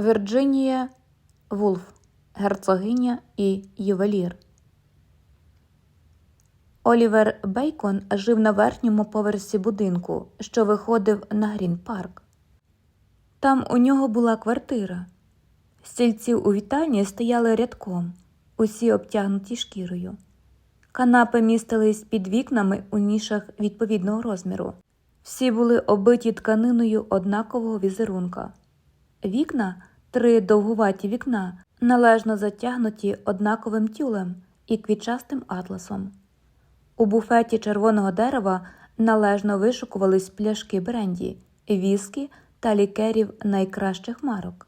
Вірджинія Вулф, герцогиня і ювелір. Олівер Бейкон жив на верхньому поверсі будинку, що виходив на Грін Парк. Там у нього була квартира. Стільці у вітальні стояли рядком, усі обтягнуті шкірою. Канапи містились під вікнами у нішах відповідного розміру. Всі були оббиті тканиною однакового візерунка. Вікна, три довгуваті вікна, належно затягнуті однаковим тюлем і квітчастим атласом. У буфеті червоного дерева належно вишукувались пляшки бренді, віскі та лікерів найкращих марок.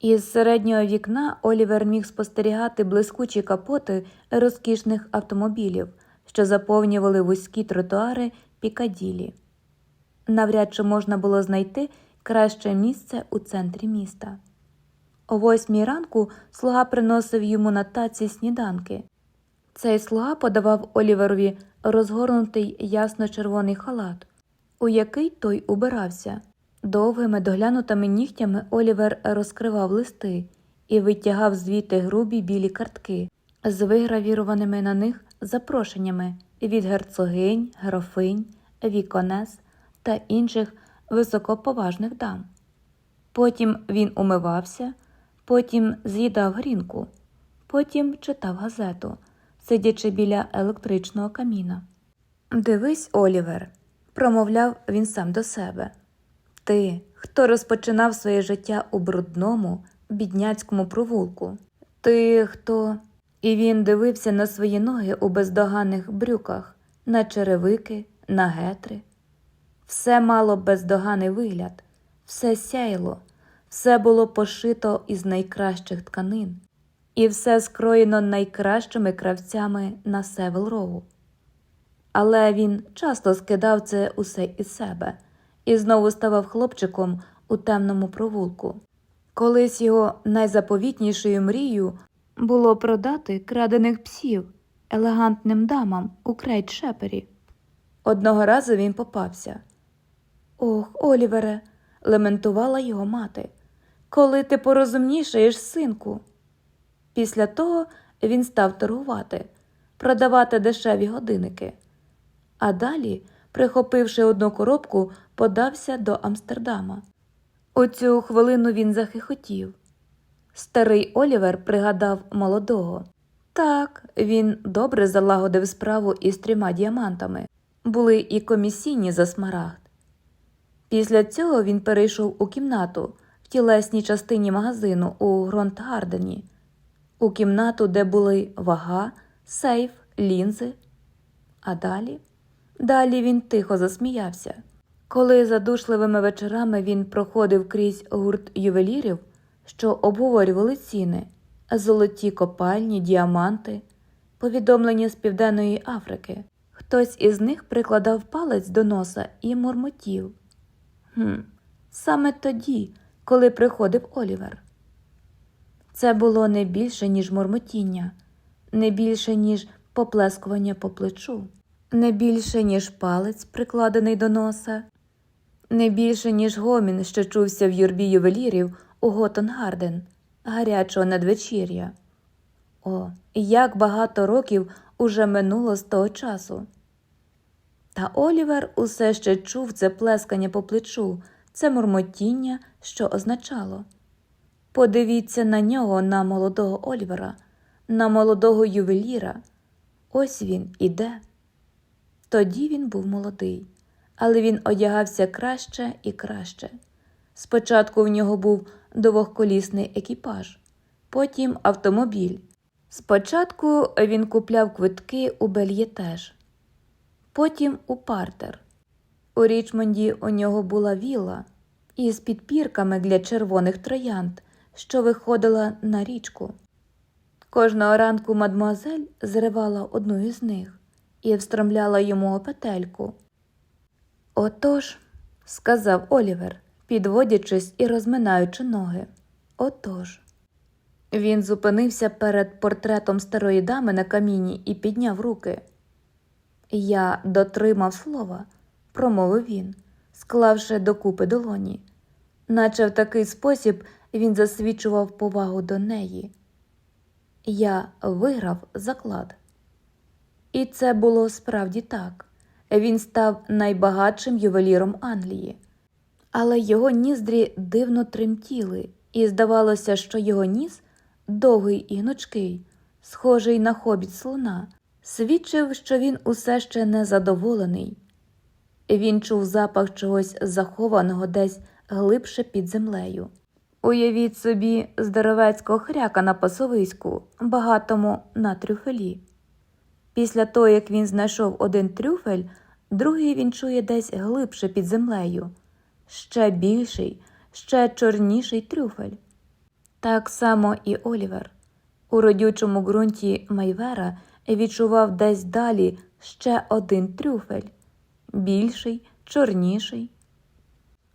Із середнього вікна Олівер міг спостерігати блискучі капоти розкішних автомобілів, що заповнювали вузькі тротуари Пікаділі. Навряд чи можна було знайти краще місце у центрі міста. О восьмій ранку слуга приносив йому на таці сніданки. Цей слуга подавав Оліверові розгорнутий ясно-червоний халат, у який той убирався. Довгими доглянутими нігтями Олівер розкривав листи і витягав звідти грубі білі картки з вигравірованими на них запрошеннями від герцогинь, графинь, віконес та інших високоповажних дам. Потім він умивався, потім з'їдав грінку, потім читав газету, сидячи біля електричного каміна. Дивись, Олівер, промовляв він сам до себе. Ти, хто розпочинав своє життя у брудному, бідняцькому провулку. Ти, хто. І він дивився на свої ноги у бездоганних брюках, на черевики, на гетри. Все мало бездоганий вигляд, все сяйло, все було пошито із найкращих тканин, і все скроєно найкращими кравцями на Севел-Роу. Але він часто скидав це усе із себе і знову ставав хлопчиком у темному провулку. Колись його найзаповітнішою мрією було продати крадених псів елегантним дамам у крейт шепері. Одного разу він попався. Ох, Олівере, лементувала його мати. Коли ти порозумнішаєш, синку. Після того він став торгувати, продавати дешеві годинники. А далі, прихопивши одну коробку, подався до Амстердама. У цю хвилину він захихотів. Старий Олівер пригадав молодого. Так, він добре залагодив справу із трьома діамантами, були і комісійні за смарагд. Після цього він перейшов у кімнату тілесній частині магазину у Гронтгардені, у кімнату, де були вага, сейф, лінзи. А далі? Далі він тихо засміявся. Коли задушливими вечорами він проходив крізь гурт ювелірів, що обговорювали ціни, золоті копальні, діаманти, повідомлення з Південної Африки, хтось із них прикладав палець до носа і мурмотів. Хм, саме тоді, коли приходив Олівер. Це було не більше, ніж мурмотіння, не більше, ніж поплескування по плечу, не більше, ніж палець, прикладений до носа, не більше, ніж гомін, що чувся в юрбі ювелірів у Готонгарден, гарячого надвечір'я. О, як багато років уже минуло з того часу. Та Олівер усе ще чув це плескання по плечу, це мурмотіння, що означало подивіться на нього, на молодого Олівера, на молодого ювеліра. Ось він іде. Тоді він був молодий, але він одягався краще і краще. Спочатку в нього був двохколісний екіпаж, потім автомобіль. Спочатку він купляв квитки у Бельєтеж, потім у партер. У Річмонді у нього була вілла із підпірками для червоних троянд, що виходила на річку. Кожного ранку мадмуазель зривала одну із них і встромляла йому петельку. Отож, сказав Олівер, підводячись і розминаючи ноги. Отож. Він зупинився перед портретом старої дами на каміні і підняв руки. Я дотримав слова, промовив він, склавши докупи долоні, наче в такий спосіб він засвідчував повагу до неї. Я виграв заклад. І це було справді так. Він став найбагатшим ювеліром Англії. Але його ніздрі дивно тремтіли, і здавалося, що його ніс, довгий і гнучкий, схожий на хобіт слона, свідчив, що він усе ще незадоволений. Він чув запах чогось захованого десь глибше під землею. Уявіть собі здоровецького хряка на пасовиську, багатому на трюфелі. Після того, як він знайшов один трюфель, другий він чує десь глибше під землею, ще більший, ще чорніший трюфель. Так само і Олівер. У родючому ґрунті Майвера відчував десь далі ще один трюфель більший, чорніший.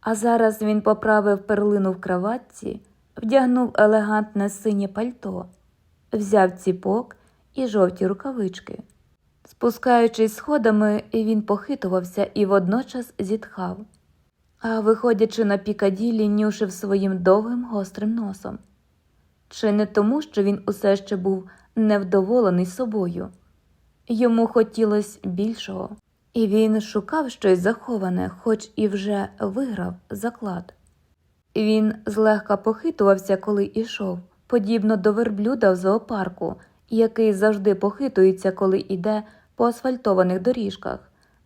А зараз він поправив перлину в краватці, вдягнув елегантне синє пальто, взяв ціпок і жовті рукавички. Спускаючись сходами, він похитувався і водночас зітхав, а виходячи на пікаділі, нюшив своїм довгим гострим носом. Чи не тому, що він усе ще був невдоволений собою? Йому хотілося більшого, і він шукав щось заховане, хоч і вже виграв заклад. Він злегка похитувався, коли йшов, подібно до верблюда в зоопарку, який завжди похитується, коли йде по асфальтованих доріжках,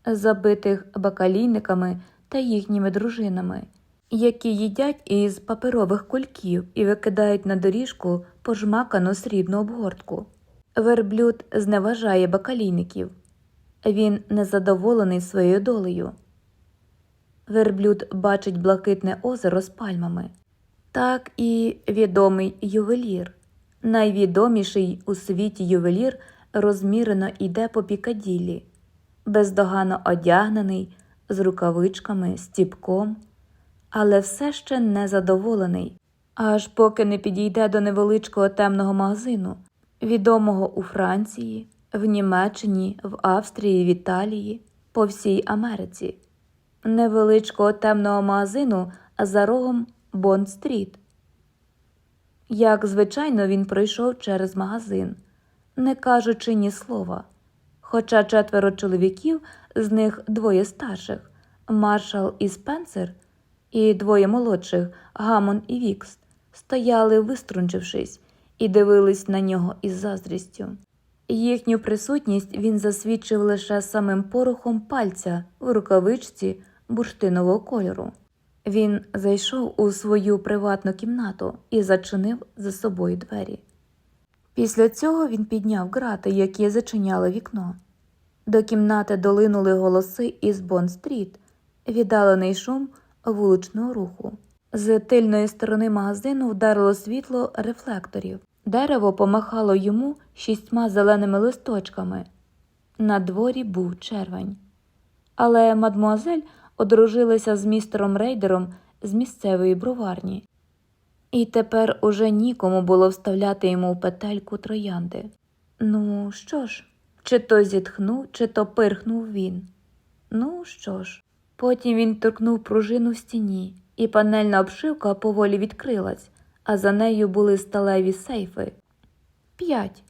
забитих бакалійниками та їхніми дружинами, які їдять із паперових кульків і викидають на доріжку пожмакану срібну обгортку. Верблюд зневажає бакалійників. Він незадоволений своєю долею. Верблюд бачить блакитне озеро з пальмами. Так і відомий ювелір. Найвідоміший у світі ювелір розмірено йде по пікаділі, бездоганно одягнений, з рукавичками, стіпком, але все ще незадоволений, аж поки не підійде до невеличкого темного магазину, відомого у Франції, в Німеччині, в Австрії, в Італії, по всій Америці, невеличкого темного магазину за рогом Бонд-стріт. Як звичайно, він пройшов через магазин, не кажучи ні слова. Хоча четверо чоловіків, з них двоє старших маршал і Спенсер, і двоє молодших Гамон і Вікс, стояли, виструнчившись, і дивились на нього із заздрістю. Їхню присутність він засвідчив лише самим порохом пальця в рукавичці бурштинового кольору. Він зайшов у свою приватну кімнату і зачинив за собою двері. Після цього він підняв грати, які зачиняли вікно. До кімнати долинули голоси із Бон-стріт, віддалений шум вуличного руху. З тильної сторони магазину вдарило світло рефлекторів. Дерево помахало йому шістьма зеленими листочками. На дворі був червень. Але мадмуазель одружилася з містером Рейдером з місцевої броварні. І тепер уже нікому було вставляти йому в петельку троянди. Ну, що ж, чи то зітхнув, чи то пирхнув він. Ну, що ж. Потім він торкнув пружину в стіні, і панельна обшивка поволі відкрилась, а за нею були сталеві сейфи. П'ять.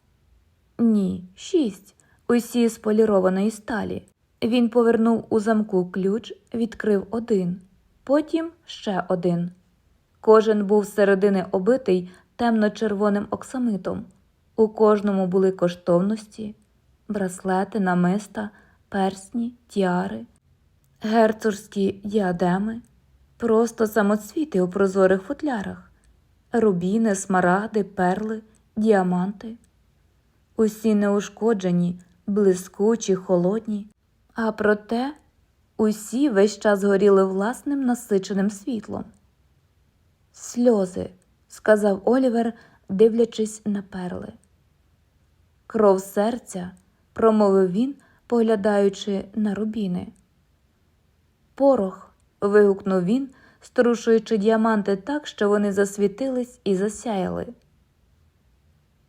Ні, шість. Усі з полірованої сталі. Він повернув у замку ключ, відкрив один, потім ще один. Кожен був зсередини обитий темно-червоним оксамитом. У кожному були коштовності, браслети, намиста, персні, тіари, герцогські діадеми, просто самоцвіти у прозорих футлярах, рубіни, смарагди, перли, діаманти. Усі неушкоджені, блискучі, холодні, а проте усі весь час горіли власним насиченим світлом. Сльози, сказав Олівер, дивлячись на перли. Кров серця, промовив він, поглядаючи на рубіни. Порох. вигукнув він, струшуючи діаманти так, що вони засвітились і засяяли.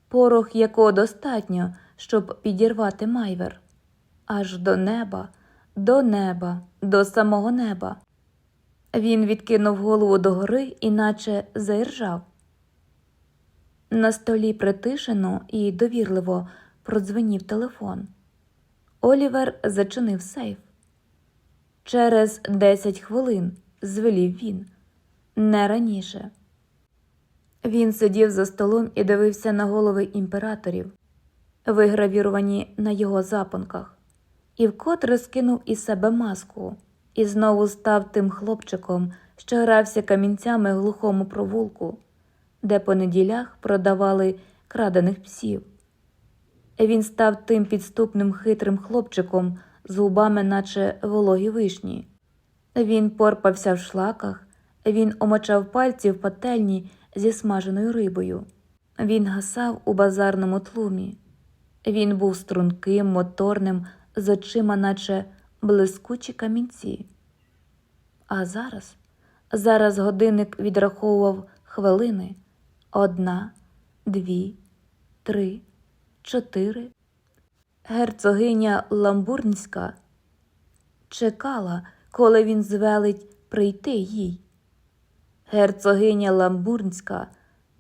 Порох, якого достатньо, щоб підірвати майвер, аж до неба, до неба, до самого неба. Він відкинув голову догори, іначе заіржав. На столі притишено і довірливо продзвенів телефон. Олівер зачинив сейф. Через десять хвилин звелів він, не раніше. Він сидів за столом і дивився на голови імператорів, вигравіровані на його запонках, і вкотре скинув із себе маску і знову став тим хлопчиком, що грався камінцями глухому провулку, де по неділях продавали крадених псів. Він став тим підступним хитрим хлопчиком з губами, наче вологі вишні. Він порпався в шлаках, він омочав пальці в пательні зі смаженою рибою. Він гасав у базарному тлумі. Він був струнким, моторним, з очима, наче блискучі камінці. А зараз, зараз годинник відраховував хвилини одна, дві, три, чотири. Герцогиня Ламбурнська чекала, коли він звелить прийти їй. Герцогиня Ламбурнська,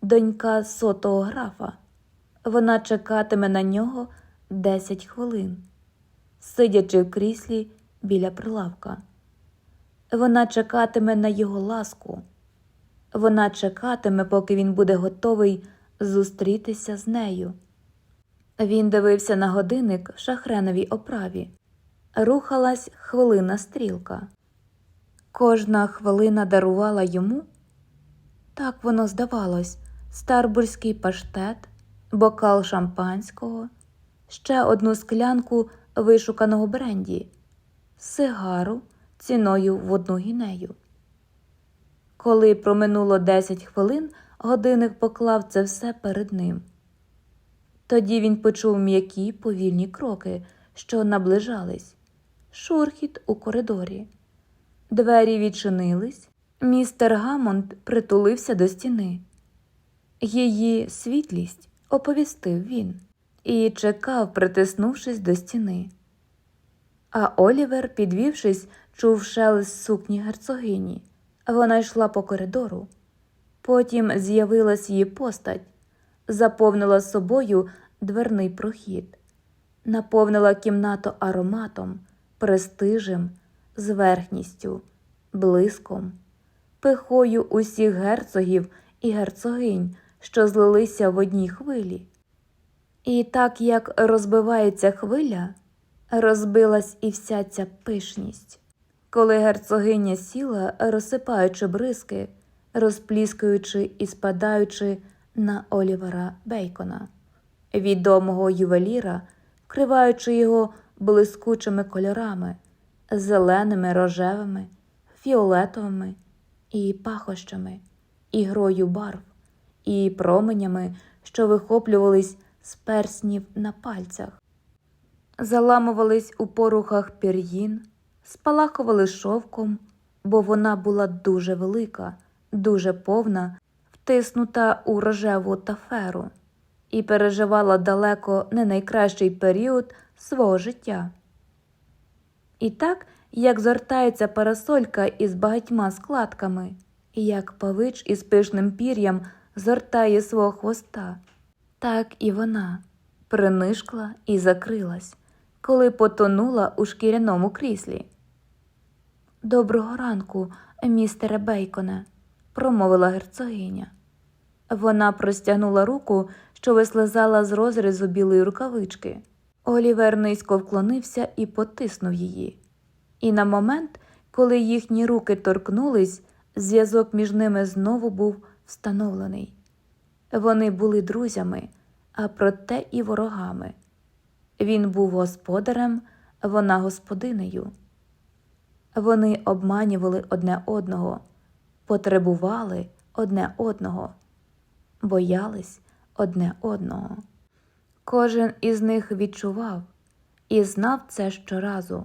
донька сотого графа. Вона чекатиме на нього десять хвилин, сидячи в кріслі біля прилавка. Вона чекатиме на його ласку. Вона чекатиме, поки він буде готовий зустрітися з нею. Він дивився на годинник в шахреновій оправі. Рухалась хвилина стрілка. Кожна хвилина дарувала йому, так воно здавалось, старбурзький паштет, бокал шампанського, ще одну склянку вишуканого бренді, сигару ціною в одну гінею. Коли проминуло 10 хвилин, годинник поклав це все перед ним. Тоді він почув м'які повільні кроки, що наближались, шурхіт у коридорі. Двері відчинились, містер Гамонд притулився до стіни. Її світлість оповістив він і чекав, притиснувшись до стіни. А Олівер, підвівшись, чув шелест сукні герцогині. Вона йшла по коридору. Потім з'явилась її постать, заповнила собою дверний прохід, наповнила кімнату ароматом, престижем, зверхністю, блиском, пихою усіх герцогів і герцогинь, що злилися в одній хвилі. І так як розбивається хвиля, розбилась і вся ця пишність. Коли герцогиня сіла, розсипаючи бризки, розпліскуючи і спадаючи на Олівера Бейкона, відомого ювеліра, вкриваючи його блискучими кольорами, зеленими, рожевими, фіолетовими і пахощами, і грою барв, і променями, що вихоплювались з перснів на пальцях, заламувались у порухах пір'їн, спалахували шовком, бо вона була дуже велика, дуже повна, втиснута у рожеву таферу, і переживала далеко не найкращий період свого життя. І так, як зортається парасолька із багатьма складками, і як павич із пишним пір'ям зортає свого хвоста, так і вона принишкла і закрилась, коли потонула у шкіряному кріслі. Доброго ранку, містере Бейконе, промовила герцогиня. Вона простягнула руку, що вислизала з розрізу білої рукавички. Олівер низько вклонився і потиснув її. І на момент, коли їхні руки торкнулись, зв'язок між ними знову був встановлений. Вони були друзями, а проте і ворогами. Він був господарем, вона господинею. Вони обманювали одне одного, потребували одне одного, боялись одне одного. Кожен із них відчував і знав це щоразу.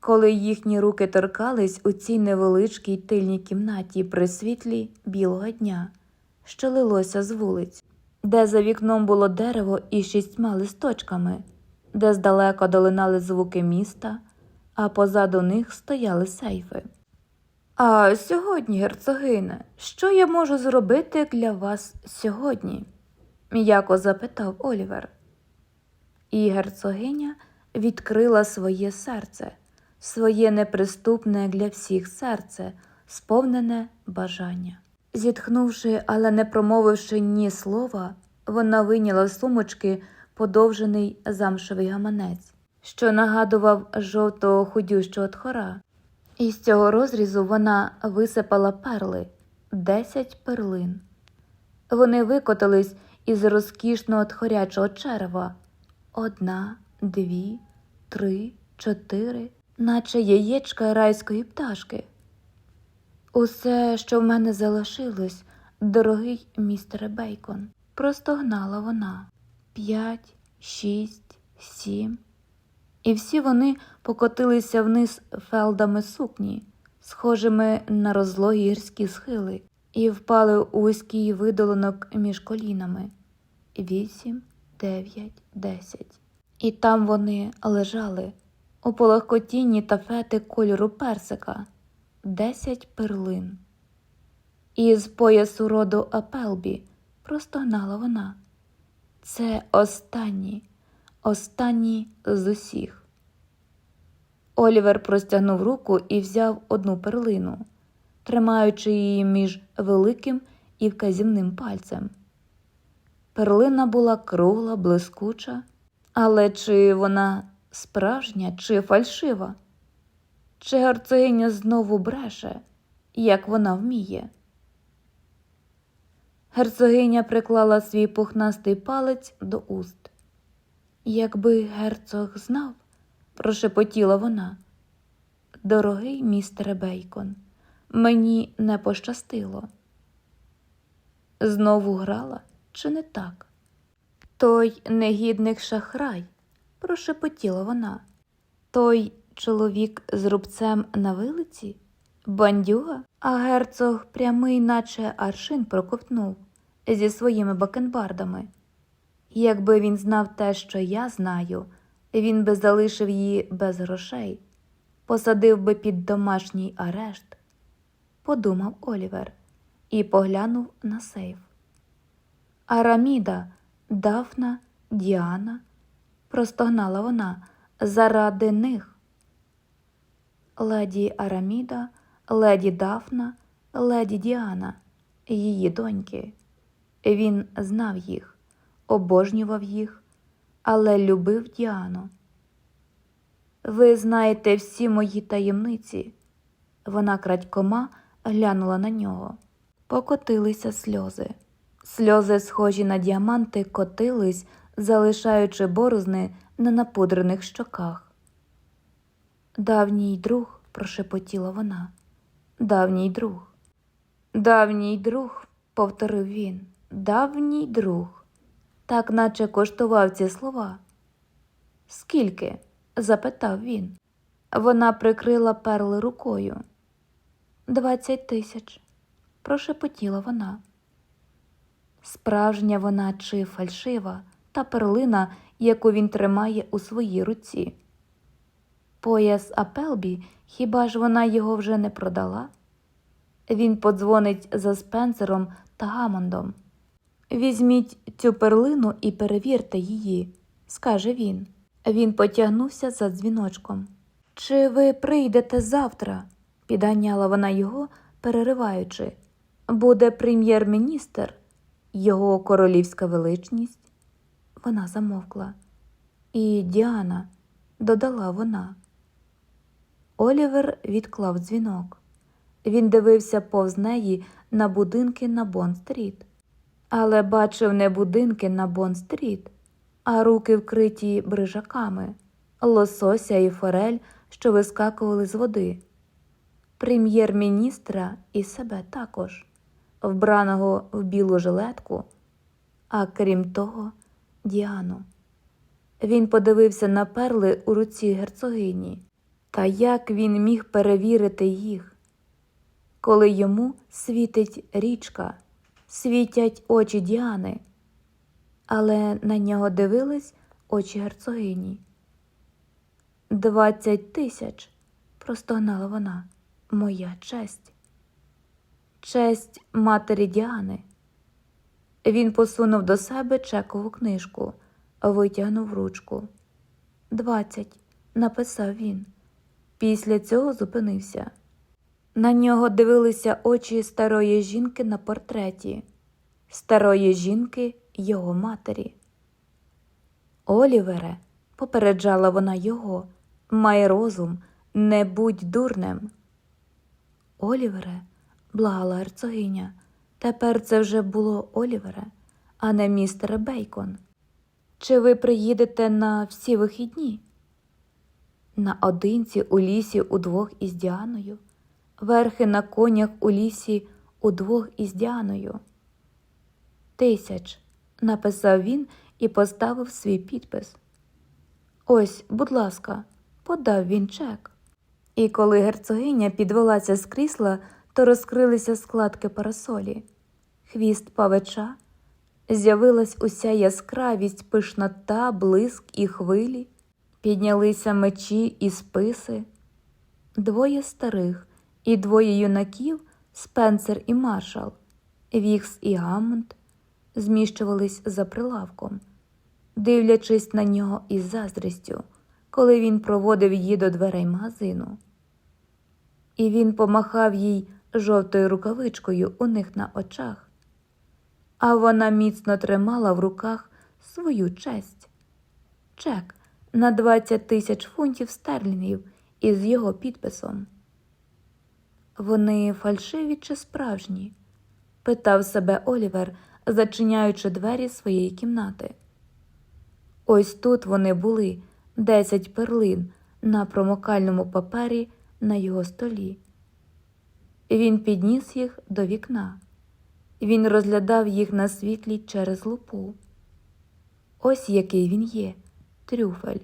Коли їхні руки торкались у цій невеличкій тильній кімнаті при світлі білого дня, що лилося з вулиць, де за вікном було дерево із шістьма листочками, де здалека долинали звуки міста, а позаду них стояли сейфи. А сьогодні, герцогине, що я можу зробити для вас сьогодні? М'яко запитав Олівер. І герцогиня відкрила своє серце, своє неприступне для всіх серце, сповнене бажання. Зітхнувши, але не промовивши ні слова, вона вийняла з сумочки подовжений замшевий гаманець, що нагадував жовтого худющого тхора. І з цього розрізу вона висипала перли десять перлин. Вони викотились із розкішного тхорячого черева одна, дві, три, чотири, наче яєчка райської пташки. Усе, що в мене залишилось, дорогий містере Бейкон, простогнала вона п'ять, шість, сім. І всі вони покотилися вниз фелдами сукні, схожими на розлогі гірські схили, і впали у вузький видолинок між колінами вісім, дев'ять, десять. І там вони лежали у полохкотінні тафети кольору персика, десять перлин. І з поясу роду Апелбі простогнала вона. Це останні, останні з усіх. Олівер простягнув руку і взяв одну перлину, тримаючи її між великим і вказівним пальцем. Перлина була кругла, блискуча, але чи вона справжня, чи фальшива? Чи герцогиня знову бреше, як вона вміє? Герцогиня приклала свій пухнастий палець до уст. Якби герцог знав, прошепотіла вона. Дорогий містере Бейкон, мені не пощастило. Знову грала, чи не так? Той негідник шахрай, прошепотіла вона. Той чоловік з рубцем на вилиці, бандюга, а герцог прямий, наче аршин проковтнув зі своїми бакенбардами. Якби він знав те, що я знаю, він би залишив її без грошей, посадив би під домашній арешт, подумав Олівер і поглянув на сейф. Араміда, Дафна, Діана, простогнала вона заради них. Леді Араміда, леді Дафна, леді Діана, її доньки. Він знав їх, обожнював їх, але любив Діану. Ви знаєте всі мої таємниці. Вона крадькома глянула на нього. Покотилися сльози. Сльози, схожі на діаманти, котились, залишаючи борозни на напудрених щоках. Давній друг, прошепотіла вона. Давній друг. Давній друг, повторив він. Давній друг. Так наче коштував ці слова. Скільки? запитав він. Вона прикрила перли рукою. Двадцять тисяч, прошепотіла вона. Справжня вона чи фальшива та перлина, яку він тримає у своїй руці. Пояс Апелбі, хіба ж вона його вже не продала? Він подзвонить за Спенсером та Гамондом. Візьміть цю перлину і перевірте її, скаже він. Він потягнувся за дзвіночком. Чи ви прийдете завтра? Підганяла вона його, перериваючи. Буде прем'єр-міністр, його королівська величність. Вона замовкла. І Діана, додала вона. Олівер відклав дзвінок. Він дивився повз неї на будинки на Бон-стріт. Але бачив не будинки на Бон-стріт, а руки вкриті брижаками, лосося і форель, що вискакували з води, прем'єр-міністра і себе також, вбраного в білу жилетку, а крім того, Діану. Він подивився на перли у руці герцогині, та як він міг перевірити їх, коли йому світить річка, світять очі Діани але на нього дивились очі герцогині. Двадцять тисяч, простогнала вона. Моя честь, честь матері Діани. Він посунув до себе чекову книжку, витягнув ручку. Двадцять, написав він. Після цього зупинився. На нього дивилися очі старої жінки на портреті, старої жінки його матері. Олівере, попереджала вона його, май розум, не будь дурнем. Олівере, благала герцогиня, тепер це вже було Олівере, а не містере Бейкон. Чи ви приїдете на всі вихідні? Наодинці у лісі удвох із Діаною, верхи на конях у лісі удвох із Діаною. Тисяч, написав він і поставив свій підпис. Ось, будь ласка, подав він чек. І коли герцогиня підвелася з крісла, то розкрилися складки парасолі. Хвіст павича, з'явилась уся яскравість, пишнота, блиск і хвилі, піднялися мечі і списи. Двоє старих і двоє юнаків, Спенсер і маршал, Вікс і Гаммонд, зміщувались за прилавком, дивлячись на нього із заздрістю, коли він проводив її до дверей магазину. І він помахав їй жовтою рукавичкою у них на очах, а вона міцно тримала в руках свою честь чек на 20 тисяч фунтів стерлінгів із його підписом. Вони фальшиві чи справжні? питав себе Олівер, зачиняючи двері своєї кімнати. Ось тут вони були десять перлин на промокальному папері на його столі. Він підніс їх до вікна. Він розглядав їх на світлі через лупу. Ось який він є, трюфель,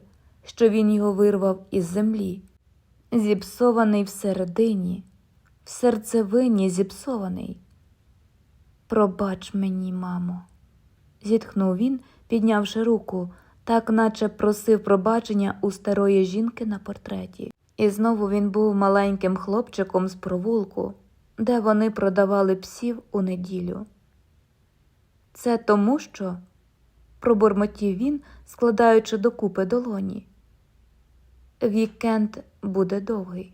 що він його вирвав із землі, зіпсований всередині, в серцевині зіпсований. Пробач мені, мамо, зітхнув він, піднявши руку, так наче просив пробачення у старої жінки на портреті. І знову він був маленьким хлопчиком з провулку, де вони продавали псів у неділю. Це тому, що, пробурмотів він, складаючи докупи долоні. Вікенд буде довгий.